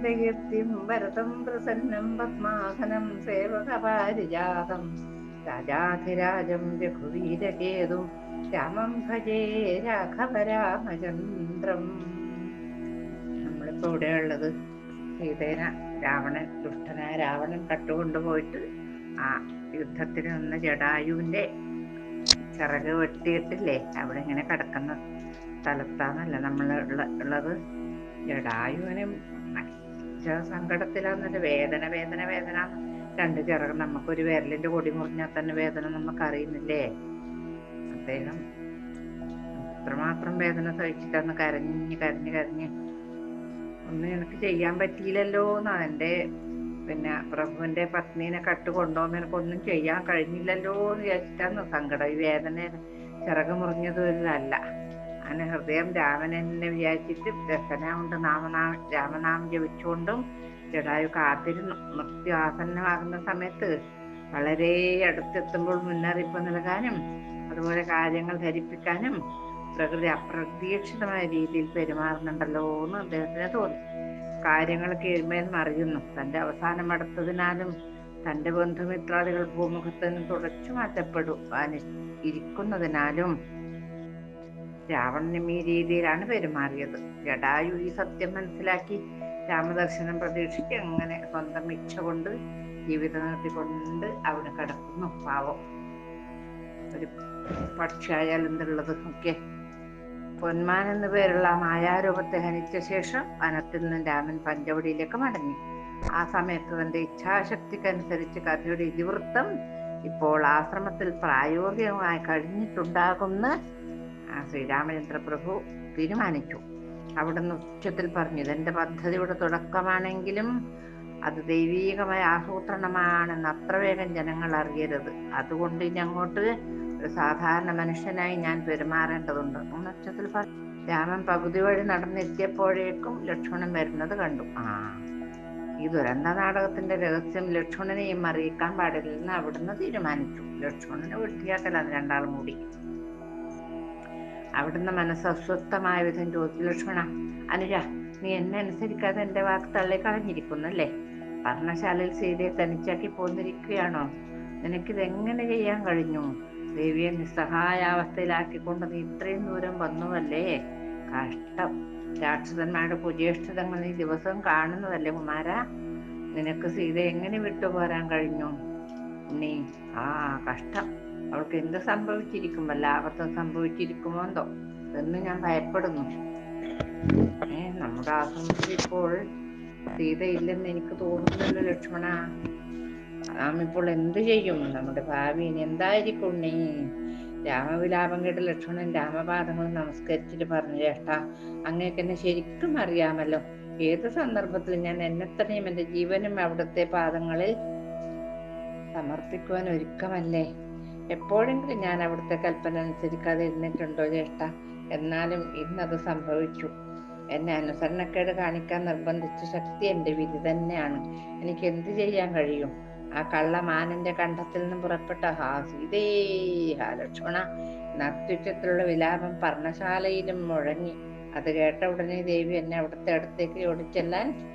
ഗോവിന്ദകീർത്തിം വരതം പ്രസന്നം പത്മാസനം സേവകപാരിജാതം. രാജാധിരാജം രഘുവീരകേതും രാമം ഭജേ രാഘവരാമചന്ദ്രം. നമ്മളിപ്പോ ഇവിടെയുള്ളത് സീതേന രാവണൻ ദുഷ്ടനായ രാവണൻ കട്ടുകൊണ്ടുപോയിട്ട് ആ യുദ്ധത്തിന് നിന്ന ജടായുവിന്റെ ചിറക് വെട്ടിയിട്ടില്ലേ? അവിടെ ഇങ്ങനെ കിടക്കുന്ന സ്ഥലത്താന്നല്ല നമ്മൾ ഉള്ളത്. ജടായുവിന് മനുഷ്യ സങ്കടത്തിലാന്നിട്ട് വേദന വേദന വേദന. രണ്ട് ചിറക് നമുക്കൊരു വിരലിന്റെ കൊടി മുറിഞ്ഞാൽ തന്നെ വേദന നമുക്ക് അറിയുന്നില്ലേ അദ്ദേഹം അത്രമാത്രം വേദന സഹിച്ചിട്ടന്ന് കരഞ്ഞ് കരഞ്ഞ് കരഞ്ഞ്. ഒന്നും എനിക്ക് ചെയ്യാൻ പറ്റിയില്ലല്ലോ എന്നാ എന്റെ പിന്നെ പ്രഭുവിന്റെ പത്നീനെ കട്ട് കൊണ്ടുപോകുന്ന എനിക്കൊന്നും ചെയ്യാൻ കഴിഞ്ഞില്ലല്ലോ എന്ന് വിചാരിച്ചിട്ടാണ് സങ്കടം. ഈ വേദന ചിറക് മുറിഞ്ഞതല്ല അങ്ങനെ ഹൃദയം രാമനെന്നെ വിചാരിച്ചിട്ട് രസന കൊണ്ട് നാമനാമ രാമനാമം ജപിച്ചുകൊണ്ടും ജടായു കാത്തിരുന്നു. മൃത്യു ആസന്നമാകുന്ന സമയത്ത് വളരെ അടുത്തെത്തുമ്പോൾ മുന്നറിയിപ്പ് നൽകാനും അതുപോലെ കാര്യങ്ങൾ ധരിപ്പിക്കാനും പ്രകൃതി അപ്രതീക്ഷിതമായ രീതിയിൽ പെരുമാറുന്നുണ്ടല്ലോ എന്ന് അദ്ദേഹത്തിന് തോന്നി. കാര്യങ്ങൾ കീഴ്മേൽ മറിയുന്നു. തന്റെ അവസാനം അടുത്തതിനാലും തന്റെ ബന്ധുമിത്രാദികൾ ഭൂമുഖത്ത് നിന്ന് തുടച്ചു മാറ്റപ്പെടും ഇരിക്കുന്നതിനാലും രാവണനും ഈ രീതിയിലാണ് പെരുമാറിയത്. ജടായു ഈ സത്യം മനസ്സിലാക്കി രാമദർശനം പ്രതീക്ഷിച്ച് അങ്ങനെ സ്വന്തം ഇച്ഛ കൊണ്ട് ജീവിതം നടത്തിക്കൊണ്ട് അവിടെ കിടക്കുന്നു. പാവം. ഒരു പക്ഷിയായാൽ എന്തുള്ളത് ഒക്കെ പൊന്മാൻ എന്നു പേരുള്ള മായാരൂപത്തെ ഹനിച്ച ശേഷം വനത്തിൽ നിന്ന് രാമൻ പഞ്ചവടിയിലേക്ക് മടങ്ങി. ആ സമയത്ത് തന്റെ ഇച്ഛാശക്തിക്കനുസരിച്ച് കഥയുടെ ഇതിവൃത്തം ഇപ്പോൾ ആശ്രമത്തിൽ പ്രായോഗികമായി കഴിഞ്ഞിട്ടുണ്ടാകുന്ന ആ ശ്രീരാമചന്ദ്ര പ്രഭു തീരുമാനിച്ചു. അവിടുന്ന് ഉച്ചത്തിൽ പറഞ്ഞു ഇതെന്റെ പദ്ധതിയുടെ തുടക്കമാണെങ്കിലും അത് ദൈവീകമായ ആസൂത്രണമാണെന്ന് അത്ര വേഗം ജനങ്ങൾ അറിയരുത്. അതുകൊണ്ട് ഇനി അങ്ങോട്ട് ഒരു സാധാരണ മനുഷ്യനായി ഞാൻ പെരുമാറേണ്ടതുണ്ട്. ഉച്ചത്തിൽ പറഞ്ഞു രാമൻ പകുതി വഴി നടന്നെത്തിയപ്പോഴേക്കും ലക്ഷ്മണൻ വരുന്നത് കണ്ടു. ആ ഈ ദുരന്ത നാടകത്തിന്റെ രഹസ്യം ലക്ഷ്മണനെയും അറിയിക്കാൻ പാടില്ലെന്ന് അവിടുന്ന് തീരുമാനിച്ചു. ലക്ഷ്മണനെ വെട്ടിയാക്കലാണ് രണ്ടാളും കൂടി അവിടുന്ന് മനസ്സ് അസ്വസ്ഥമായ വിധം ചോദിച്ചു ലക്ഷ്മണ അനുജ നീ എന്നെ അനുസരിക്കാതെ എന്റെ വാക്ക് തള്ളിക്കളഞ്ഞിരിക്കുന്നല്ലേ പർണശാലയിൽ സീതയെ തനിച്ചാക്കി പോന്നിരിക്കുകയാണോ? നിനക്കിത് എങ്ങനെ ചെയ്യാൻ കഴിഞ്ഞു? ദേവിയെ നിസ്സഹായാവസ്ഥയിലാക്കിക്കൊണ്ട് നീ ഇത്രയും ദൂരം വന്നുവല്ലേ? കഷ്ടം. രാക്ഷസന്മാരുടെ കുജേഷ്ഠതങ്ങൾ നീ ദിവസം കാണുന്നതല്ലേ കുമാര? നിനക്ക് സീത എങ്ങനെ വിട്ടുപോരാൻ കഴിഞ്ഞു? നീ ആ കഷ്ടം. അവൾക്ക് എന്ത് സംഭവിച്ചിരിക്കും വല്ല ആപത്തും സംഭവിച്ചിരിക്കുമോ എന്തോ എന്ന് ഞാൻ ഭയപ്പെടുന്നു. ഏ നമ്മുടെ ആശ്രമത്തിൽ ഇപ്പോൾ സീത ഇല്ലെന്ന് എനിക്ക് തോന്നുന്നല്ലോ ലക്ഷ്മണ. നാം ഇപ്പോൾ എന്ത് ചെയ്യും? നമ്മുടെ ഭാവി ഇനി എന്തായിരിക്കും ഉണ്ണി? രാമവിലാപം കേട്ട് ലക്ഷ്മണൻ രാമപാദങ്ങൾ നമസ്കരിച്ചിട്ട് പറഞ്ഞു ചേട്ടാ അങ്ങേക്ക് എന്നെ ശരിക്കും അറിയാമല്ലോ. ഏത് സന്ദർഭത്തിൽ ഞാൻ എന്നെ തന്നെയും എന്റെ ജീവനും അവിടുത്തെ പാദങ്ങളിൽ സമർപ്പിക്കുവാൻ ഒരുക്കമല്ലേ? എപ്പോഴെങ്കിലും ഞാൻ അവിടുത്തെ കൽപ്പന അനുസരിക്കാതെ ഇരുന്നിട്ടുണ്ടോ ചേട്ട? എന്നാലും ഇന്നത് സംഭവിച്ചു. എന്നെ അനുസരണക്കേട് കാണിക്കാൻ നിർബന്ധിച്ച ശക്തി എന്റെ വിധി തന്നെയാണ്. എനിക്ക് എന്ത് ചെയ്യാൻ കഴിയും? ആ കള്ളമാനന്റെ കണ്ഠത്തിൽ നിന്ന് പുറപ്പെട്ട ഹാ സീതേ ഹാ ലക്ഷ്മണ നർത്തുറ്റത്തിലുള്ള വിലാപം പർണശാലയിലും മുഴങ്ങി. അത് കേട്ട ഉടനെ ദേവി എന്നെ അവിടുത്തെ അടുത്തേക്ക് ഓടിച്ചെല്ലാൻ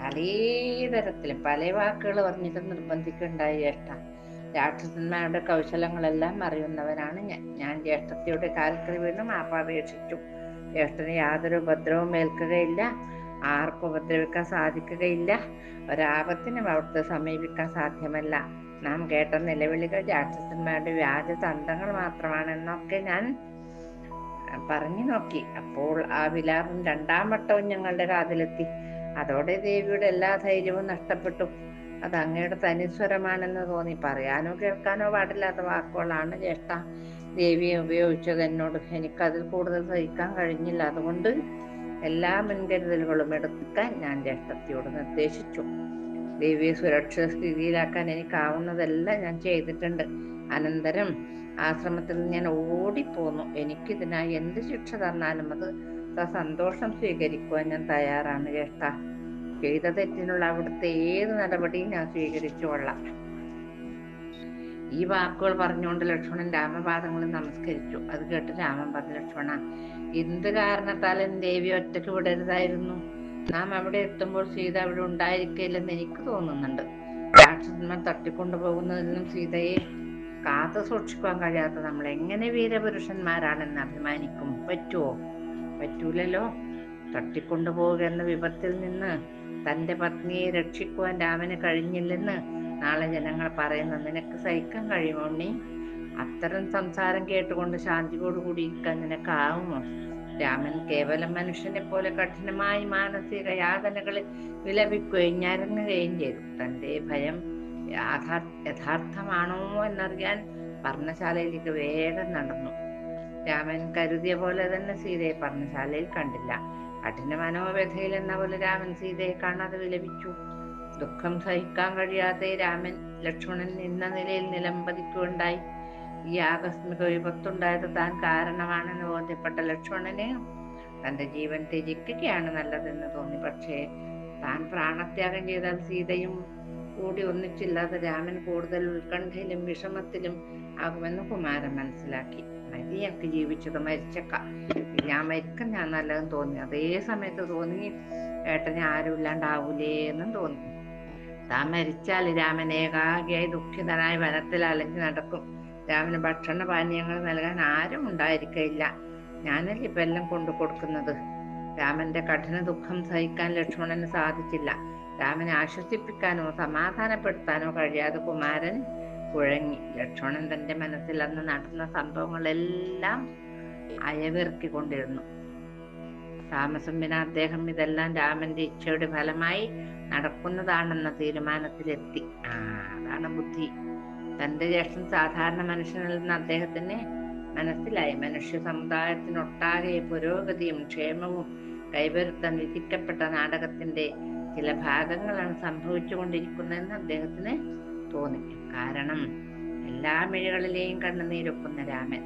പലതരത്തിലും പല വാക്കുകൾ പറഞ്ഞിട്ട് നിർബന്ധിക്കുണ്ടായി ജ്യേഷ്ഠ രാക്ഷസന്മാരുടെ കൗശലങ്ങളെല്ലാം അറിയുന്നവനാണ് ഞാൻ. ഞാൻ ജ്യേഷ്ഠത്തിയുടെ കാൽക്കൽ വീണ് മാപ്പാപേക്ഷിച്ചു ജ്യേഷ്ഠന് യാതൊരു ഉപദ്രവവും ഏൽക്കുകയില്ല. ആർക്കും ഉപദ്രവിക്കാൻ സാധിക്കുകയില്ല. ഒരാപത്തിനും അവിടുത്തെ സമീപിക്കാൻ സാധ്യമല്ല. നാം കേട്ട നിലവിളികൾ രാക്ഷസന്മാരുടെ വ്യാജ തന്ത്രങ്ങൾ മാത്രമാണെന്നൊക്കെ ഞാൻ പറഞ്ഞു നോക്കി. അപ്പോൾ ആ വിലാപം രണ്ടാം വട്ടവും ഞങ്ങളുടെ കാതിലെത്തി. അതോടെ ദേവിയുടെ എല്ലാ ധൈര്യവും നഷ്ടപ്പെട്ടു. അത് അങ്ങയുടെ തനിസ്വരമാണെന്ന് തോന്നി. പറയാനോ കേൾക്കാനോ പാടില്ലാത്ത വാക്കുകളാണ് ജ്യേഷ്ഠ ദേവിയെ ഉപയോഗിച്ചത് എന്നോട്. എനിക്കതിൽ കൂടുതൽ സഹിക്കാൻ കഴിഞ്ഞില്ല. അതുകൊണ്ട് എല്ലാ മുൻകരുതലുകളും എടുക്കാൻ ഞാൻ ജ്യേഷ്ഠത്തിയോട് നിർദ്ദേശിച്ചു. ദേവിയെ സുരക്ഷിത സ്ഥിതിയിലാക്കാൻ എനിക്കാവുന്നതെല്ലാം ഞാൻ ചെയ്തിട്ടുണ്ട്. അനന്തരം ആശ്രമത്തിൽ നിന്ന് ഞാൻ ഓടിപ്പോന്നു. എനിക്കിതിനായി എന്ത് ശിക്ഷ തന്നാലും അത് സന്തോഷം സ്വീകരിക്കുവാൻ ഞാൻ തയ്യാറാണ് ജ്യേഷ്ഠ. ചെയ്ത തെറ്റിനുള്ള അവിടുത്തെ ഏത് നടപടിയും ഞാൻ സ്വീകരിച്ചുകൊള്ളാം ഈ വാക്കുകൾ പറഞ്ഞുകൊണ്ട് ലക്ഷ്മണൻ രാമപാദങ്ങളിൽ നമസ്കരിച്ചു. അത് കേട്ട് രാമൻ പറഞ്ഞു ലക്ഷ്മണ എന്ത് കാരണത്താലും ദേവി ഒറ്റയ്ക്ക് വിടരുതായിരുന്നു. നാം അവിടെ എത്തുമ്പോൾ സീത അവിടെ ഉണ്ടായിരിക്കില്ലെന്ന് എനിക്ക് തോന്നുന്നുണ്ട്. രാക്ഷസന്മാർ തട്ടിക്കൊണ്ടുപോകുന്നതിൽ നിന്നും സീതയെ കാത്തു സൂക്ഷിക്കാൻ കഴിയാത്ത നമ്മൾ എങ്ങനെ വീരപുരുഷന്മാരാണെന്ന് അഭിമാനിക്കും? പറ്റുമോ പറ്റൂലല്ലോ. തട്ടിക്കൊണ്ടുപോവുക എന്ന വിപത്തിൽ നിന്ന് തന്റെ പത്നിയെ രക്ഷിക്കുവാൻ രാമന് കഴിഞ്ഞില്ലെന്ന് നാളെ ജനങ്ങൾ പറയുന്ന നിനക്ക് സഹിക്കാൻ കഴിയുമോ ഉണ്ണി? അത്തരം സംസാരം കേട്ടുകൊണ്ട് ശാന്തിയോടുകൂടി ഇരിക്കാൻ നിനക്കാവുമോ? രാമൻ കേവലം മനുഷ്യനെ പോലെ കഠിനമായി മാനസിക യാതനകളിൽ വിലപിക്കുകയും ഞരങ്ങുകയും ചെയ്തു. തന്റെ ഭയം യാഥാർ യഥാർത്ഥമാണോ എന്നറിയാൻ പർണശാലയിലേക്ക് വേഗം നടന്നു. രാമൻ കരുതിയ പോലെ തന്നെ സീതയെ പർണശാലയിൽ കണ്ടില്ല. കഠിന മനോവ്യഥയിൽ എന്ന പോലെ രാമൻ സീതയെ കാണാതെ വിലപിച്ചു. ദുഃഖം സഹിക്കാൻ കഴിയാതെ രാമൻ ലക്ഷ്മണൻ നിന്ന നിലയിൽ നിലംപതിക്കുകയുണ്ടായി ഈ ആകസ്മിക വിപത്തുണ്ടായത് താൻ കാരണമാണെന്ന് ബോധ്യപ്പെട്ട ലക്ഷ്മണന് തന്റെ ജീവൻ ത്യജിക്കുകയാണ് നല്ലതെന്ന് തോന്നി. പക്ഷേ താൻ പ്രാണത്യാഗം ചെയ്താൽ സീതയും കൂടി ഒന്നിച്ചില്ലാതെ രാമൻ കൂടുതൽ ഉത്കണ്ഠയിലും വിഷമത്തിലും ആകുമെന്ന് കുമാരൻ മനസ്സിലാക്കി. എനിക്ക് ജീവിച്ചത് മരിച്ചക്ക. ഞാൻ മരിക്കാൻ ഞാൻ നല്ലതെന്ന് തോന്നി. അതേ സമയത്ത് തോന്നി ഏട്ടനെ ആരും ഇല്ലാണ്ടാവൂലേ എന്നും തോന്നി. താൻ മരിച്ചാൽ രാമൻ ഏകാഗിയായി ദുഃഖിതനായി വനത്തിൽ അലഞ്ഞു നടക്കും. രാമന് ഭക്ഷണ പാനീയങ്ങൾ നൽകാൻ ആരും ഉണ്ടായിരിക്കയില്ല. ഞാനല്ലേ ഇപ്പൊ എല്ലാം കൊണ്ടു കൊടുക്കുന്നത്? രാമന്റെ കഠിന ദുഃഖം സഹിക്കാൻ ലക്ഷ്മണന് സാധിച്ചില്ല. രാമനെ ആശ്വസിപ്പിക്കാനോ സമാധാനപ്പെടുത്താനോ കഴിയാതെ കുമാരൻ കുഴങ്ങി. ലക്ഷ്മണൻ തന്റെ മനസ്സിൽ അന്ന് നടന്ന സംഭവങ്ങളെല്ലാം അയവിറക്കിക്കൊണ്ടിരുന്നു. പിന്നെ അദ്ദേഹം ഇതെല്ലാം രാമന്റെ ഇച്ഛയുടെ ഫലമായി നടക്കുന്നതാണെന്ന തീരുമാനത്തിലെത്തി. ആ അതാണ് ബുദ്ധി. തന്റെ ജ്യേഷ്ഠൻ സാധാരണ മനുഷ്യനിൽ നിന്ന് അദ്ദേഹത്തിന് മനസ്സിലായി. മനുഷ്യ സമുദായത്തിനൊട്ടാകെ പുരോഗതിയും ക്ഷേമവും കൈവരുത്താൻ വിധിക്കപ്പെട്ട നാടകത്തിന്റെ ചില ഭാഗങ്ങളാണ് സംഭവിച്ചുകൊണ്ടിരിക്കുന്നതെന്ന് അദ്ദേഹത്തിന് തോന്നി കാരണം എല്ലാ മിഴികളിലെയും കണ്ണുനീരൊക്കുന്ന രാമൻ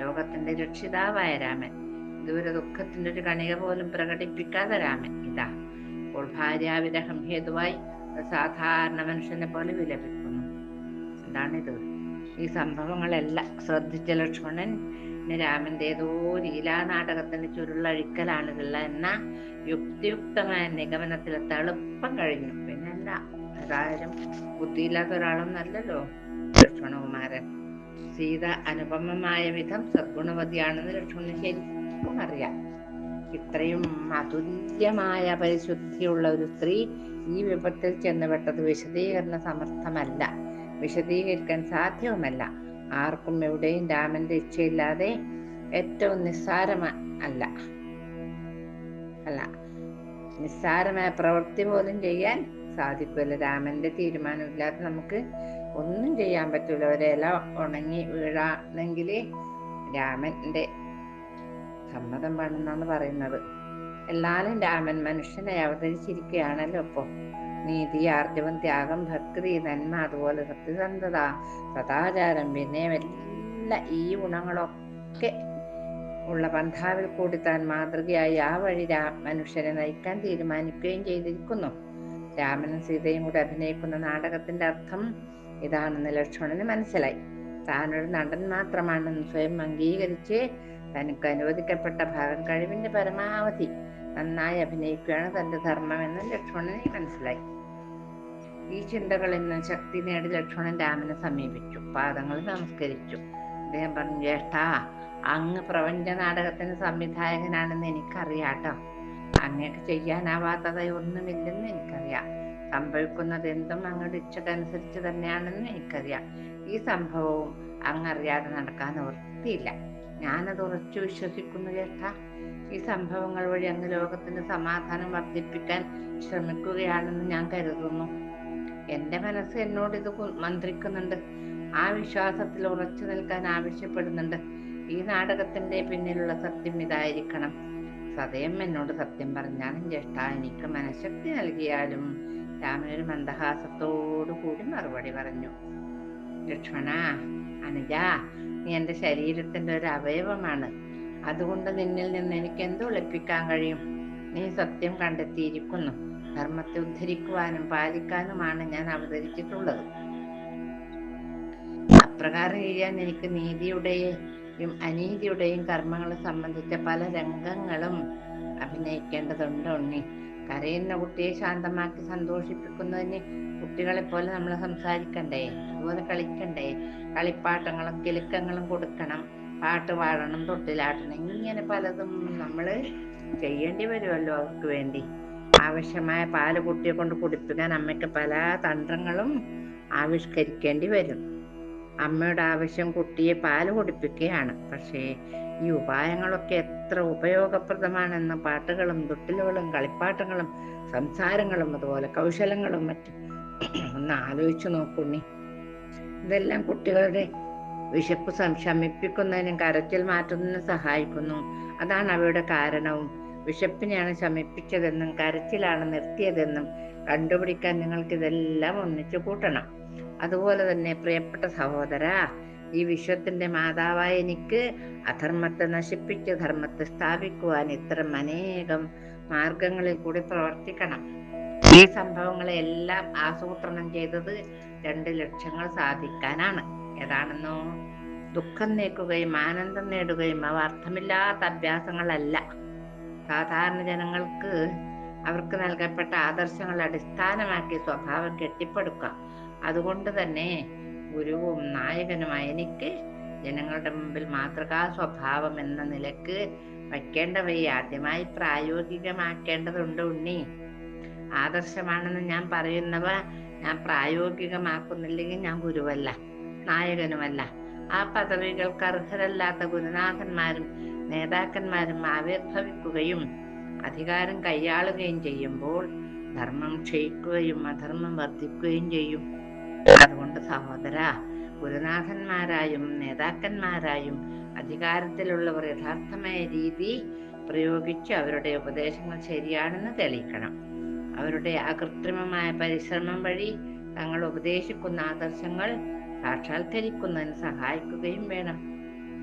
ലോകത്തിന്റെ രക്ഷിതാവായ രാമൻ ഇതുവരെ ദുഃഖത്തിന്റെ ഒരു കണിക പോലും പ്രകടിപ്പിക്കാതെ രാമൻ ഇതാ. ഭാര്യ ഭാര്യാവിരഹം ഹേതുവായി സാധാരണ മനുഷ്യനെ പോലെ വിലപിക്കുന്നു. എന്താണിത് ഈ സംഭവങ്ങളെല്ലാം ശ്രദ്ധിച്ച ലക്ഷ്മണൻ രാമന്റെ ഏതോ ലീലാനാടകത്തിന്റെ ചുരുളഴിക്കലാണിതുള്ള എന്ന യുക്തിയുക്തമായ നിഗമനത്തിലെത്താൻ എളുപ്പം കഴിഞ്ഞു. പിന്നല്ല ഏതായാലും ബുദ്ധിയില്ലാത്ത ഒരാളൊന്നല്ലല്ലോ ലക്ഷ്മണകുമാരൻ. സീത അനുപമമായ വിധം സദ്ഗുണവതിയാണെന്ന് ലക്ഷ്മണന് ശരിക്കും അറിയാം. ഇത്രയും അതുല്യമായ പരിശുദ്ധിയുള്ള ഒരു സ്ത്രീ ഈ വിപത്തിൽ ചെന്നുപെട്ടത് വിശദീകരണ സമർത്ഥമല്ല. വിശദീകരിക്കാൻ സാധ്യവുമല്ല. ആർക്കും എവിടെയും രാമന്റെ ഇച്ഛയില്ലാതെ ഏറ്റവും നിസ്സാരമ അല്ല. അല്ല. നിസ്സാരമായ പ്രവൃത്തി പോലും ചെയ്യാൻ സാധിക്കില്ല രാമന്റെ തീരുമാനമില്ലാതെ നമുക്ക് ഒന്നും ചെയ്യാൻ പറ്റൂല. ഒരില ഉണങ്ങി വീഴാണെങ്കിൽ രാമന്റെ സമ്മതം വേണമെന്നാണ് പറയുന്നത്. എല്ലാരും രാമൻ മനുഷ്യനെ അവതരിച്ചിരിക്കുകയാണല്ലോ ഇപ്പൊ. നീതി ആർജവം ത്യാഗം ഭക്തി നന്മ അതുപോലെ സത്യസന്ധത സദാചാരം പിന്നെ എല്ലാ ഈ ഗുണങ്ങളൊക്കെ ഉള്ള പന്ഥാവിൽ കൂടി താൻ മാതൃകയായി ആ വഴി രാ മനുഷ്യരെ നയിക്കാൻ തീരുമാനിക്കുകയും ചെയ്തിരിക്കുന്നു. രാമനും സീതയും കൂടെ അഭിനയിക്കുന്ന നാടകത്തിന്റെ അർത്ഥം ഇതാണെന്ന് ലക്ഷ്മണന് മനസ്സിലായി. താനൊരു നടൻ മാത്രമാണെന്ന് സ്വയം അംഗീകരിച്ച് തനിക്ക് അനുവദിക്കപ്പെട്ട ഭാഗം കഴിവിന്റെ പരമാവധി നന്നായി അഭിനയിക്കുകയാണ് തന്റെ ധർമ്മമെന്ന് ലക്ഷ്മണന് മനസ്സിലായി. ഈ ചിന്തകളിൽ നിന്ന് ശക്തി നേടി ലക്ഷ്മണൻ രാമനെ സമീപിച്ചു. പാദങ്ങൾ നമസ്കരിച്ചു അദ്ദേഹം പറഞ്ഞു ജ്യേഷ്ഠ അങ്ങ് പ്രപഞ്ച നാടകത്തിന് സംവിധായകനാണെന്ന് എനിക്കറിയാട്ടോ അങ്ങേക്ക് ചെയ്യാനാവാത്തത് ഒന്നുമില്ലെന്ന് എനിക്കറിയാം. സംഭവിക്കുന്നത് എന്തും അങ്ങയുടെ ഇച്ഛക്കനുസരിച്ച് തന്നെയാണെന്ന് എനിക്കറിയാം. ഈ സംഭവവും അങ്ങറിയാതെ നടക്കാൻ വൃത്തിയില്ല ഞാനത് ഉറച്ചു വിശ്വസിക്കുന്നു ചേട്ടാ. ഈ സംഭവങ്ങൾ വഴി അങ്ങ് ലോകത്തിന്റെ സമാധാനം വർദ്ധിപ്പിക്കാൻ ശ്രമിക്കുകയാണെന്ന് ഞാൻ കരുതുന്നു. എന്റെ മനസ്സ് എന്നോട് ഇത് മന്ത്രിക്കുന്നുണ്ട്. ആ വിശ്വാസത്തിൽ ഉറച്ചു നിൽക്കാൻ ആവശ്യപ്പെടുന്നുണ്ട്. ഈ നാടകത്തിന്റെ പിന്നിലുള്ള സത്യം ഇതായിരിക്കണം. സദയം എന്നോട് സത്യം പറഞ്ഞാലും ജ്യേഷ്ഠ എനിക്ക് മനഃശക്തി നൽകിയാലും രാമനൊരു മന്ദഹാസത്തോടു കൂടി മറുപടി പറഞ്ഞു. ലക്ഷ്മണ അനുജ നീ എന്റെ ശരീരത്തിന്റെ ഒരു അവയവമാണ്. അതുകൊണ്ട് നിന്നിൽ നിന്ന് എനിക്ക് എന്ത് ഒളിപ്പിക്കാൻ കഴിയും? നീ സത്യം കണ്ടെത്തിയിരിക്കുന്നു. ധർമ്മത്തെ ഉദ്ധരിക്കുവാനും പാലിക്കാനുമാണ് ഞാൻ അവതരിച്ചിട്ടുള്ളത്. അപ്രകാരം ചെയ്യാൻ എനിക്ക് നീതിയുടെയും അനീതിയുടെയും കർമ്മങ്ങളെ സംബന്ധിച്ച പല രംഗങ്ങളും അഭിനയിക്കേണ്ടതുണ്ട് ഉണ്ണി. കരയുന്ന കുട്ടിയെ ശാന്തമാക്കി സന്തോഷിപ്പിക്കുന്നതിന് കുട്ടികളെ പോലെ നമ്മൾ സംസാരിക്കണ്ടേ? അതുപോലെ കളിക്കണ്ടേ? കളിപ്പാട്ടങ്ങളും കിലുക്കങ്ങളും കൊടുക്കണം. പാട്ട് പാടണം തൊട്ടിലാട്ടണം. ഇങ്ങനെ പലതും നമ്മൾ ചെയ്യേണ്ടി വരുമല്ലോ അവർക്ക് വേണ്ടി. ആവശ്യമായ പാൽ കുട്ടിയെ കൊണ്ട് കുടിപ്പിക്കാൻ അമ്മയ്ക്ക് പല തന്ത്രങ്ങളും ആവിഷ്കരിക്കേണ്ടി വരും. അമ്മയുടെ ആവശ്യം കുട്ടിയെ പാൽ കുടിപ്പിക്കുകയാണ്. പക്ഷേ ഈ ഉപായങ്ങളൊക്കെ എത്ര ഉപയോഗപ്രദമാണെന്ന് പാട്ടുകളും തൊട്ടിലുകളും കളിപ്പാട്ടങ്ങളും സംസാരങ്ങളും അതുപോലെ കൗശലങ്ങളും മറ്റും ഒന്ന് ആലോചിച്ചു നോക്കുണ്ണി ഇതെല്ലാം കുട്ടികളുടെ വിശപ്പ് ശമിപ്പിക്കുന്നതിനും കരച്ചിൽ മാറ്റുന്നതിനും സഹായിക്കുന്നു. അതാണ് അവയുടെ കാരണവും. വിശപ്പിനെയാണ് ശമിപ്പിച്ചതെന്നും കരച്ചിലാണ് നിർത്തിയതെന്നും കണ്ടുപിടിക്കാൻ നിങ്ങൾക്ക് ഇതെല്ലാം ഒന്നിച്ചു കൂട്ടണം. അതുപോലെ തന്നെ പ്രിയപ്പെട്ട സഹോദര ഈ വിശ്വത്തിന്റെ മാതാവായ എനിക്ക് അധർമ്മത്തെ നശിപ്പിച്ച് ധർമ്മത്തെ സ്ഥാപിക്കുവാൻ ഇത്തരം അനേകം മാർഗങ്ങളിൽ കൂടി പ്രവർത്തിക്കണം. ഈ സംഭവങ്ങളെല്ലാം ആസൂത്രണം ചെയ്തത് രണ്ട് ലക്ഷ്യങ്ങൾ സാധിക്കാനാണ്. ഏതാണെന്നോ? ദുഃഖം നീക്കുകയും ആനന്ദം നേടുകയും അവ അർത്ഥമില്ലാത്ത അഭ്യാസങ്ങളല്ല. സാധാരണ ജനങ്ങൾക്ക് അവർക്ക് നൽകപ്പെട്ട ആദർശങ്ങൾ അടിസ്ഥാനമാക്കി സ്വഭാവം കെട്ടിപ്പടുക്കുക അതുകൊണ്ട് തന്നെ ഗുരുവും നായകനുമായ എനിക്ക് ജനങ്ങളുടെ മുമ്പിൽ മാതൃകാ സ്വഭാവം എന്ന നിലയ്ക്ക് വയ്ക്കേണ്ടവയെ ആദ്യമായി പ്രായോഗികമാക്കേണ്ടതുണ്ട് ഉണ്ണി. ആദർശമാണെന്ന് ഞാൻ പറയുന്നവ ഞാൻ പ്രായോഗികമാക്കുന്നില്ലെങ്കിൽ ഞാൻ ഗുരുവല്ല നായകനുമല്ല. ആ പദവികൾക്ക് അർഹരല്ലാത്ത ഗുരുനാഥന്മാരും നേതാക്കന്മാരും ആവിർഭവിക്കുകയും അധികാരം കൈയാളുകയും ചെയ്യുമ്പോൾ ധർമ്മം ക്ഷയിക്കുകയും അധർമ്മം വർദ്ധിക്കുകയും ചെയ്യും. അതുകൊണ്ട് സഹോദര ഗുരുനാഥന്മാരായും നേതാക്കന്മാരായും അധികാരത്തിലുള്ളവർ യഥാർത്ഥമായ രീതി പ്രയോഗിച്ച് അവരുടെ ഉപദേശങ്ങൾ ശരിയാണെന്ന് തെളിയിക്കണം. അവരുടെ അകൃത്രിമമായ പരിശ്രമം വഴി തങ്ങൾ ഉപദേശിക്കുന്ന ആദർശങ്ങൾ സാക്ഷാത്കരിക്കുന്നതിന് സഹായിക്കുകയും വേണം.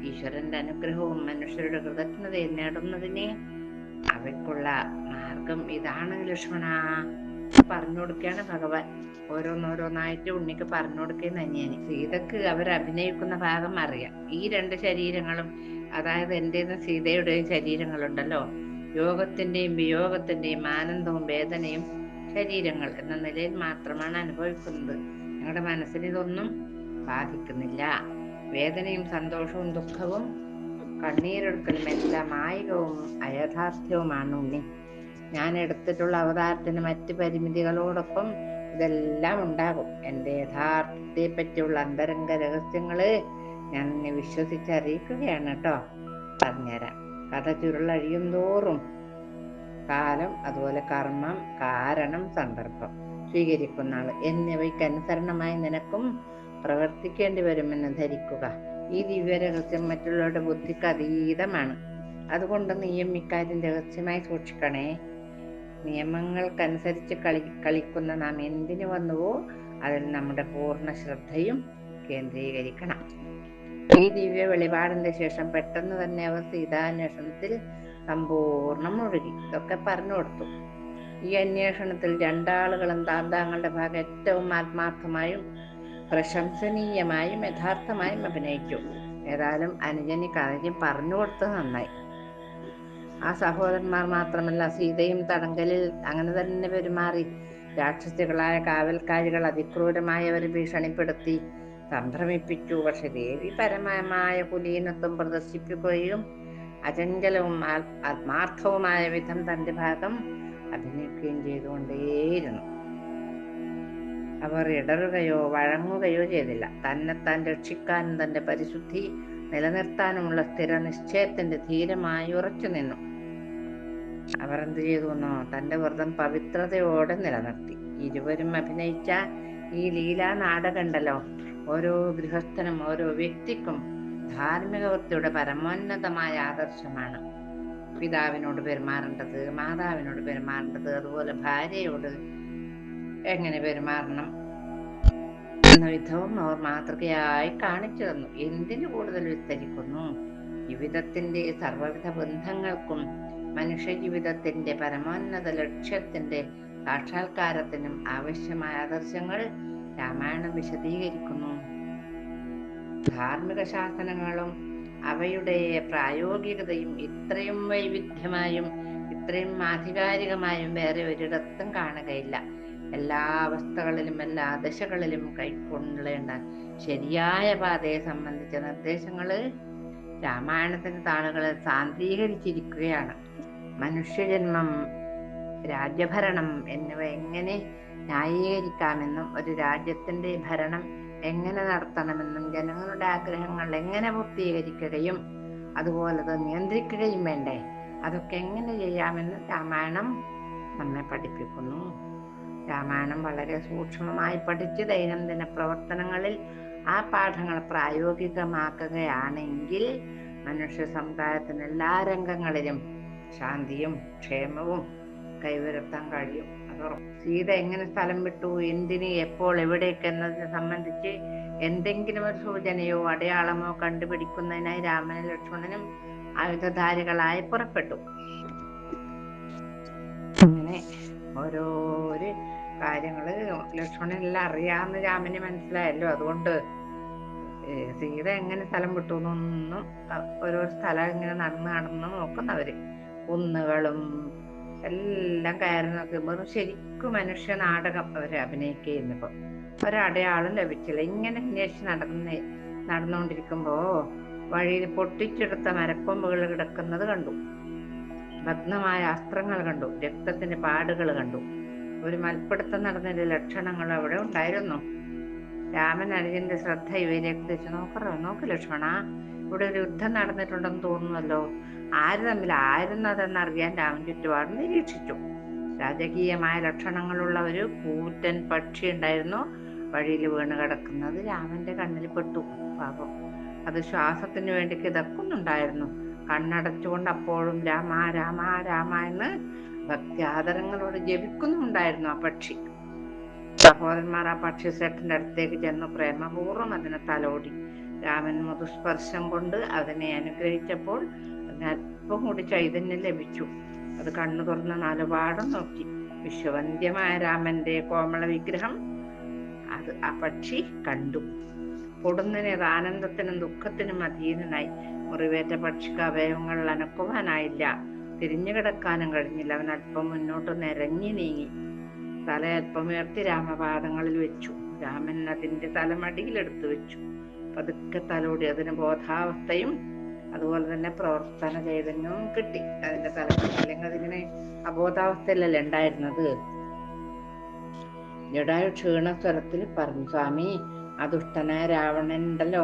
ഈശ്വരന്റെ അനുഗ്രഹവും മനുഷ്യരുടെ കൃതജ്ഞതയും നേടുന്നതിന് അവയ്ക്കുള്ള മാർഗം ഇതാണ് ലക്ഷ്മണ. പറഞ്ഞു കൊടുക്കുകയാണ് ഭഗവാൻ. ഓരോന്നോരോന്നായിട്ട് ഉണ്ണിക്ക് പറഞ്ഞു കൊടുക്കുന്ന തന്നെയാണ്. സീതക്ക് അവർ അഭിനയിക്കുന്ന ഭാഗം അറിയാം. ഈ രണ്ട് ശരീരങ്ങളും അതായത് എന്റെയും സീതയുടെയും ശരീരങ്ങളുണ്ടല്ലോ. യോഗത്തിന്റെയും വിയോഗത്തിന്റെയും ആനന്ദവും വേദനയും ശരീരങ്ങൾ എന്ന നിലയിൽ മാത്രമാണ് അനുഭവിക്കുന്നത്. ഞങ്ങളുടെ മനസ്സിന് ഇതൊന്നും ബാധിക്കുന്നില്ല. വേദനയും സന്തോഷവും ദുഃഖവും കണ്ണീരൊടുക്കലും എല്ലാം മായികവും അയഥാർത്ഥ്യവുമാണ് ഉണ്ണി. ഞാൻ എടുത്തിട്ടുള്ള അവതാരത്തിന് മറ്റ് പരിമിതികളോടൊപ്പം ഇതെല്ലാം ഉണ്ടാകും. എന്റെ യഥാർത്ഥത്തെ പറ്റിയുള്ള അന്തരംഗ രഹസ്യങ്ങൾ ഞാൻ നിന്നെ വിശ്വസിച്ചറിയിക്കുകയാണ് കേട്ടോ. പറഞ്ഞുതരാം. കഥ ചുരുളഴിയും തോറും. കാലം അതുപോലെ കർമ്മം കാരണം സന്ദർഭം. സ്വീകരിക്കുന്ന ആൾ എന്നിവയ്ക്ക് അനുസരണമായി നിനക്കും പ്രവർത്തിക്കേണ്ടി വരുമെന്ന് ധരിക്കുക. ഈ ദിവ്യ രഹസ്യം മറ്റുള്ളവരുടെ ബുദ്ധിക്ക് അതീതമാണ്. അതുകൊണ്ട് നീയും ഇക്കാര്യം രഹസ്യമായി സൂക്ഷിക്കണേ. നിയമങ്ങൾക്കനുസരിച്ച് കളി കളിക്കുന്ന നാം എന്തിനു വന്നുവോ അതിൽ നമ്മുടെ പൂർണ ശ്രദ്ധയും കേന്ദ്രീകരിക്കണം. ഈ ദിവ്യ വെളിപാടിന്റെ ശേഷം പെട്ടെന്ന് തന്നെ അവർ സീതാന്വേഷണത്തിൽ സമ്പൂർണം മുഴുകി ഇതൊക്കെ പറഞ്ഞു കൊടുത്തു. ഈ അന്വേഷണത്തിൽ രണ്ടാളുകളും താന്താങ്ങളുടെ ഭാഗം ഏറ്റവും ആത്മാർത്ഥമായും പ്രശംസനീയമായും യഥാർത്ഥമായും അഭിനയിച്ചു. ഏതായാലും അനുജന് കാര്യം പറഞ്ഞു കൊടുത്തത് നന്നായി. ആ സഹോദരന്മാർ മാത്രമല്ല സീതയും തടങ്കലിൽ അങ്ങനെ തന്നെ പെരുമാറി. രാക്ഷസികളായ കാവൽക്കാരികൾ അതിക്രൂരമായി അവരെ ഭീഷണിപ്പെടുത്തി സംഭ്രമിപ്പിച്ചു. പക്ഷെ ദേവി പരമമായ കുലീനത്വം പ്രദർശിപ്പിക്കുകയും അചഞ്ചലവും ആത്മാർത്ഥവുമായ വിധം തന്റെ ഭാഗം അഭിനയിക്കുകയും ചെയ്തുകൊണ്ടേയിരുന്നു. അവർ ഇടറുകയോ വഴങ്ങുകയോ ചെയ്തില്ല. തന്നെ താൻ രക്ഷിക്കാനും തന്റെ പരിശുദ്ധി നിലനിർത്താനുമുള്ള സ്ഥിര നിശ്ചയത്തിന്റെ ധീരമായി ഉറച്ചു നിന്നു അവർ എന്ത് ചെയ്തു എന്നോ തന്റെ വ്രതം പവിത്രതയോടെ നിലനിർത്തി. ഇരുവരും അഭിനയിച്ച ഈ ലീലാ നാടകമുണ്ടല്ലോ ഓരോ ഗൃഹസ്ഥനും ഓരോ വ്യക്തിക്കും ധാർമ്മിക വൃത്തിയുടെ പരമോന്നതമായ ആദർശമാണ്. പിതാവിനോട് പെരുമാറേണ്ടത് മാതാവിനോട് പെരുമാറേണ്ടത് അതുപോലെ ഭാര്യയോട് എങ്ങനെ പെരുമാറണം എന്ന വിധവും അവർ മാതൃകയായി കാണിച്ചു തന്നു. എന്തിനു കൂടുതൽ വിസ്തരിക്കുന്നു? ജീവിതത്തിന്റെ സർവവിധ ബന്ധങ്ങൾക്കും മനുഷ്യ ജീവിതത്തിന്റെ പരമോന്നത ലക്ഷ്യത്തിന്റെ സാക്ഷാത്കാരത്തിനും ആവശ്യമായ ആദർശങ്ങൾ രാമായണം വിശദീകരിക്കുന്നു. ധാർമ്മിക ശാസനങ്ങളും അവയുടെ പ്രായോഗികതയും ഇത്രയും വൈവിധ്യമായും ഇത്രയും ആധികാരികമായും വേറെ ഒരിടത്തും കാണുകയില്ല. എല്ലാ അവസ്ഥകളിലും എല്ലാ ദശകളിലും കൈക്കൊള്ളേണ്ട ശരിയായ പാതയെ സംബന്ധിച്ച നിർദ്ദേശങ്ങൾ രാമായണത്തിന്റെ താളുകളെ സാന്ദ്രീകരിച്ചിരിക്കുകയാണ്. മനുഷ്യജന്മം രാജ്യഭരണം എന്നിവ എങ്ങനെ ന്യായീകരിക്കാമെന്നും ഒരു രാജ്യത്തിന്റെ ഭരണം എങ്ങനെ നടത്തണമെന്നും ജനങ്ങളുടെ ആഗ്രഹങ്ങൾ എങ്ങനെ പൂർത്തീകരിക്കുകയും അതുപോലെ അത് നിയന്ത്രിക്കുകയും വേണ്ടേ? അതൊക്കെ എങ്ങനെ ചെയ്യാമെന്ന് രാമായണം നമ്മെ പഠിപ്പിക്കുന്നു. രാമായണം വളരെ സൂക്ഷ്മമായി പഠിച്ച് ദൈനംദിന പ്രവർത്തനങ്ങളിൽ ആ പാഠങ്ങൾ പ്രായോഗികമാക്കുകയാണെങ്കിൽ മനുഷ്യ സമുദായത്തിന് എല്ലാ രംഗങ്ങളിലും ശാന്തിയും ക്ഷേമവും കൈവരുത്താൻ കഴിയും. സീത എങ്ങനെ സ്ഥലം വിട്ടു? എന്തിന്? എപ്പോൾ? എവിടേക്ക്? എന്നതിനെ സംബന്ധിച്ച് എന്തെങ്കിലും ഒരു സൂചനയോ അടയാളമോ കണ്ടുപിടിക്കുന്നതിനായി രാമനും ലക്ഷ്മണനും ആയുധധാരികളായി പുറപ്പെട്ടു. അങ്ങനെ ഓരോരോ കാര്യങ്ങൾ ലക്ഷ്മണനെല്ലാം അറിയാമെന്ന് രാമന് മനസ്സിലായല്ലോ. അതുകൊണ്ട് സീത എങ്ങനെ സ്ഥലം വിട്ടു എന്നൊന്നും ഓരോ സ്ഥലം ഇങ്ങനെ നടന്നു നടന്ന് നോക്കുന്നവര്. കുന്നുകളും എല്ലാം കയറി നോക്കുമ്പോൾ ശരിക്കും മനുഷ്യ നാടകം അവർ അഭിനയിക്കുന്നപ്പോ ഒരടയാളം ലഭിച്ചില്ല. ഇങ്ങനെ അന്വേഷിച്ച് നടന്ന് നടന്നുകൊണ്ടിരിക്കുമ്പോ വഴിയിൽ പൊട്ടിച്ചെടുത്ത മരക്കൊമ്പുകൾ കിടക്കുന്നത് കണ്ടു. ഭഗ്നമായ അസ്ത്രങ്ങൾ കണ്ടു. രക്തത്തിന്റെ പാടുകൾ കണ്ടു. ഒരു മൽപ്പിടുത്തം നടന്നതിന്റെ ലക്ഷണങ്ങൾ അവിടെ ഉണ്ടായിരുന്നു. രാമൻ അനുജന്റെ ശ്രദ്ധ ഇവയിലേക്ക് തിരിച്ചു നോക്കറോ? നോക്ക് ലക്ഷ്മണ ഇവിടെ ഒരു യുദ്ധം നടന്നിട്ടുണ്ടെന്ന് തോന്നുന്നല്ലോ. ആര് തമ്മിൽ ആയിരുന്നതെന്ന് അറിയാൻ രാമൻ ചുറ്റുപാടും നിരീക്ഷിച്ചു. രാജകീയമായ ലക്ഷണങ്ങളുള്ള ഒരു കൂറ്റൻ പക്ഷി ഉണ്ടായിരുന്നു. വഴിയിൽ വീണ് കിടക്കുന്നത് രാമന്റെ കണ്ണിൽ പെട്ടു. പാപം. അത് ശ്വാസത്തിന് വേണ്ടി കിതക്കുന്നുണ്ടായിരുന്നു. കണ്ണടച്ചുകൊണ്ട് അപ്പോഴും രാമ രാമ രാമ എന്ന് ഭക്തി ആദരങ്ങളോട് ജപിക്കുന്നുണ്ടായിരുന്നു ആ പക്ഷി. സഹോദരന്മാർ ആ പക്ഷി സെട്ടിന്റെ അടുത്തേക്ക് ചെന്ന് പ്രേമപൂർവം അതിനെ തലോടി. രാമൻ മധുസ്പർശം കൊണ്ട് അതിനെ അനുഗ്രഹിച്ചപ്പോൾ അതിന് അല്പം കൂടി ചൈതന്യം ലഭിച്ചു. അത് കണ്ണു തുറന്ന് നാലുപാടും നോക്കി. വിശ്വവന്ധ്യമായ രാമന്റെ കോമള വിഗ്രഹം അത് ആ പക്ഷി കണ്ടു. പൊടുന്നനെ അത് ആനന്ദത്തിനും ദുഃഖത്തിനും അധീനനായി മുറിവേറ്റ പക്ഷിക്ക് അവയവങ്ങൾ അനക്കുവാനായില്ല. തിരിഞ്ഞു കിടക്കാനും കഴിഞ്ഞില്ല. അവൻ അല്പം മുന്നോട്ട് നിരങ്ങി നീങ്ങി. തല അല്പം ഉയർത്തി രാമപാദങ്ങളിൽ വെച്ചു. രാമൻ അതിന്റെ തലമടിയിലെടുത്തു വെച്ചു. പതുക്കെ തലോടി അതിന് ബോധാവസ്ഥയും അതുപോലെ തന്നെ പ്രവർത്തന ചൈതന്യവും കിട്ടി. അതിന്റെ തലത്തിൽ അല്ലെങ്കിൽ അതിങ്ങനെ അബോധാവസ്ഥയിലല്ല ഉണ്ടായിരുന്നത്. ജഡായു ക്ഷീണ സ്വരത്തിൽ പറഞ്ഞു സ്വാമി ആ ദുഷ്ടനായ രാവണനുണ്ടല്ലോ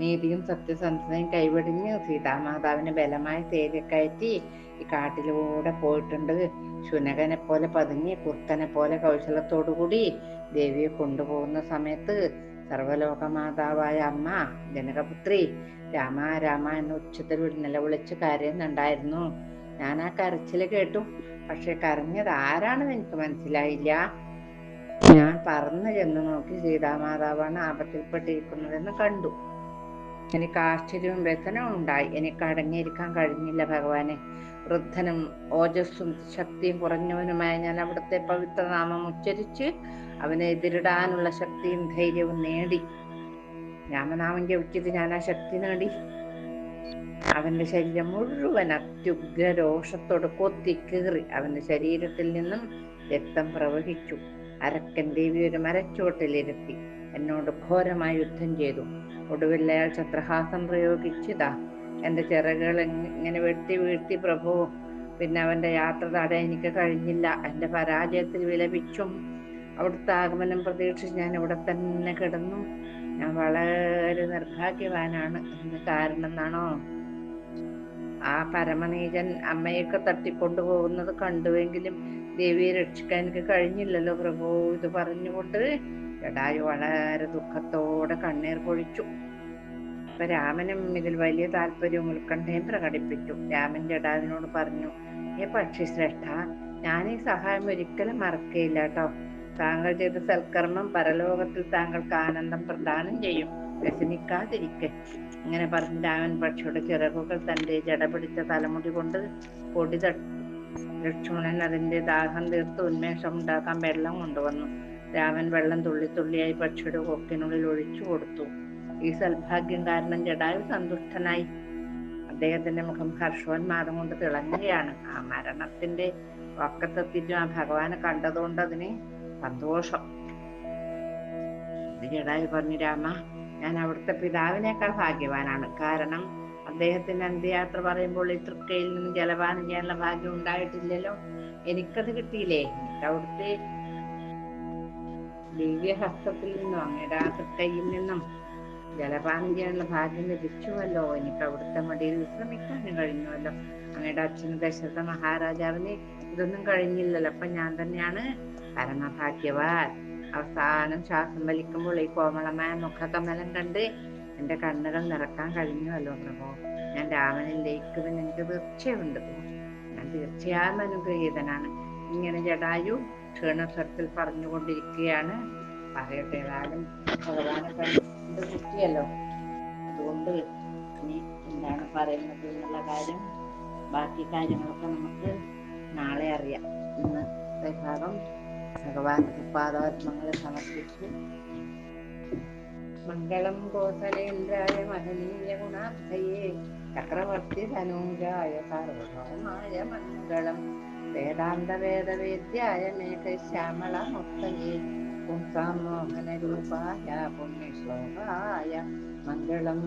നീതിയും സത്യസന്ധതയും കൈവെടിഞ്ഞ് സീതാമാതാവിനെ ബലമായി തേരി കയറ്റി ഈ കാട്ടിലൂടെ പോയിട്ടുണ്ട്. ശുനകനെ പോലെ പതുങ്ങി കുർത്തനെ പോലെ കൗശലത്തോടു കൂടി ദേവിയെ കൊണ്ടുപോകുന്ന സമയത്ത് സർവലോകമാതാവായ അമ്മ ജനകപുത്രി രാമ രാമ എന്ന ഉച്ചത്തിൽ നിലവിളിച്ച് കരയുന്നുണ്ടായിരുന്നു. ഞാൻ ആ കരച്ചിൽ കേട്ടു. പക്ഷെ കരഞ്ഞത് ആരാണെന്ന് എനിക്ക് മനസ്സിലായില്ല. ഞാൻ പറന്നു ചെന്ന് നോക്കി സീതാമാതാവാണ് ആപത്തിൽപ്പെട്ടിരിക്കുന്നതെന്ന് കണ്ടു. എനിക്ക് ആശ്ചര്യവും വ്യസനവും ഉണ്ടായി. എനിക്ക് അടങ്ങിയിരിക്കാൻ കഴിഞ്ഞില്ല ഭഗവാനെ. വൃദ്ധനും ഓജസ്സും ശക്തിയും കുറഞ്ഞവനുമായ ഞാൻ അവിടുത്തെ പവിത്രനാമം ഉച്ചരിച്ച് അവനെ എതിരിടാനുള്ള ശക്തിയും ധൈര്യവും നേടി. രാമനാമം ഉച്ചത്തിൽ ഞാൻ ആ ശക്തി നേടി. അവന്റെ ശരീരം മുഴുവൻ അത്യുഗ്ര രോഷത്തോട് കൊത്തി കീറി അവന്റെ ശരീരത്തിൽ നിന്നും രക്തം പ്രവഹിച്ചു. അരക്കൻ ദേവി ഒരു മരച്ചോട്ടിലിരുത്തി എന്നോട് ഘോരമായി യുദ്ധം ചെയ്തു. ഒടുവിൽ അയാൾ ചത്രഹാസം പ്രയോഗിച്ചതാ. എന്റെ ചിറകുകൾ ഇങ്ങ- ഇങ്ങനെ വെട്ടി വീഴ്ത്തി പ്രഭു പിന്നെ അവന്റെ യാത്ര തടയാൻ എനിക്ക് കഴിഞ്ഞില്ല. എന്റെ പരാജയത്തിൽ വിലപിച്ചും അവിടുത്തെ ആഗമനം പ്രതീക്ഷിച്ച് ഞാൻ ഇവിടെ തന്നെ കിടന്നു. ഞാൻ വളരെ നിർഭാഗ്യവാനാണ്. എന്ന് കാരണം എന്നാണോ ആ പരമനീചൻ അമ്മയൊക്കെ തട്ടിക്കൊണ്ടുപോകുന്നത് കണ്ടുവെങ്കിലും ദേവിയെ രക്ഷിക്കാൻ എനിക്ക് കഴിഞ്ഞില്ലല്ലോ പ്രഭു. ഇത് പറഞ്ഞുകൊണ്ട് ജഡായു വളരെ ദുഃഖത്തോടെ കണ്ണീർ പൊഴിച്ചു അപ്പൊ രാമനും ഇതിൽ വലിയ താല്പര്യവും ഉത്കണ്ഠയും പ്രകടിപ്പിച്ചു. രാമൻ ജടാവിനോട് പറഞ്ഞു ഏ പക്ഷി ശ്രേഷ്ഠ ഞാൻ ഈ സഹായം ഒരിക്കലും മറക്കയില്ല കേട്ടോ. താങ്കൾ ചെയ്ത സൽക്കർമ്മം പരലോകത്തിൽ താങ്കൾക്ക് ആനന്ദം പ്രദാനം ചെയ്യും. വ്യസനിക്കാതിരിക്കെ ഇങ്ങനെ പറഞ്ഞ് രാമൻ പക്ഷിയുടെ ചിറകുകൾ തന്റെ ജടപിടിച്ച തലമുടി കൊണ്ട് പൊടി ലക്ഷ്മണൻ അതിന്റെ ദാഹം തീർത്ത് ഉന്മേഷം ഉണ്ടാക്കാൻ വെള്ളം കൊണ്ടുവന്നു. രാമൻ വെള്ളം തുള്ളി തുള്ളിയായി പക്ഷിയുടെ കൊക്കിനുള്ളിൽ ഒഴിച്ചു കൊടുത്തു. ഈ സൽഭാഗ്യം കാരണം ജഡായു സന്തുഷ്ടനായി. അദ്ദേഹത്തിന്റെ മുഖം ഹർഷോന്മാദം കൊണ്ട് തിളങ്ങുകയാണ്. ആ മരണത്തിന്റെ ഒക്കത്തെത്തിയിട്ടും ആ ഭഗവാനെ കണ്ടതുകൊണ്ട് അതിന് സന്തോഷം. ജഡായി പറഞ്ഞു രാമ ഞാൻ അവിടുത്തെ പിതാവിനേക്കാൾ ഭാഗ്യവാനാണ്. കാരണം അദ്ദേഹത്തിന് അന്ത്യയാത്ര പറയുമ്പോൾ ഈ തൃക്കയിൽ നിന്ന് ജലപാനം ചെയ്യാനുള്ള ഭാഗ്യം ഉണ്ടായിട്ടില്ലല്ലോ. എനിക്കത് കിട്ടിയില്ലേ? അവിടുത്തെ ദിവ്യഹസ്തത്തിൽ നിന്നും അങ്ങയുടെ ആ തൃക്കയിൽ നിന്നും ജലപാനം ചെയ്യാനുള്ള ഭാഗ്യം ലഭിച്ചുവല്ലോ. എനിക്ക് അവിടുത്തെ മടിയിൽ വിശ്രമിക്കാനും കഴിഞ്ഞുവല്ലോ. അങ്ങയുടെ അച്ഛന് ദശരഥ മഹാരാജാവിന് ഇതൊന്നും കഴിഞ്ഞില്ലല്ലോ. അപ്പൊ ഞാൻ തന്നെയാണ് പരമഭാഗ്യവാൻ അവസാനം ശ്വാസം വലിക്കുമ്പോൾ ഈ കോമളമായ മുഖകമലം കണ്ട് എന്റെ കണ്ണുകൾ നിറക്കാൻ കഴിഞ്ഞുവല്ലോ പ്രഭു. ഞാൻ രാമനിൽ ലയിക്കുമെന്ന് എനിക്ക് തീർച്ചയുണ്ട് ഞാൻ തീർച്ചയായും അനുഗ്രഹീതനാണ്. ഇങ്ങനെ ജടായു ക്ഷീണസ്വരത്തിൽ പറഞ്ഞുകൊണ്ടിരിക്കുകയാണ്. പറയട്ടെ ഏതായാലും ഭഗവാനെ കണ്ട് കുട്ടിയല്ലോ. അതുകൊണ്ട് ഇനി എന്താണ് പറയുന്നത് എന്നുള്ള കാര്യം ബാക്കി കാര്യങ്ങളൊക്കെ നമുക്ക് നാളെ അറിയാം. ഇന്ന് ഭാഗം ഭഗവാൻ പാദപത്മങ്ങളെ സമർപ്പിച്ചു. മംഗളം കോസലേന്ദ്രായ മഹനീയ ഗുണാബ്ധയേ ചക്രവർത്തി ധനൂജായ സാർവഭൗമായ മംഗളം. വേദാന്ത വേദവേദ്യായ മേഘശ്യാമള മുക്തയേ പുംസാം മോഹന രൂപായ പുണ്യശ്ലോകായ മംഗളം.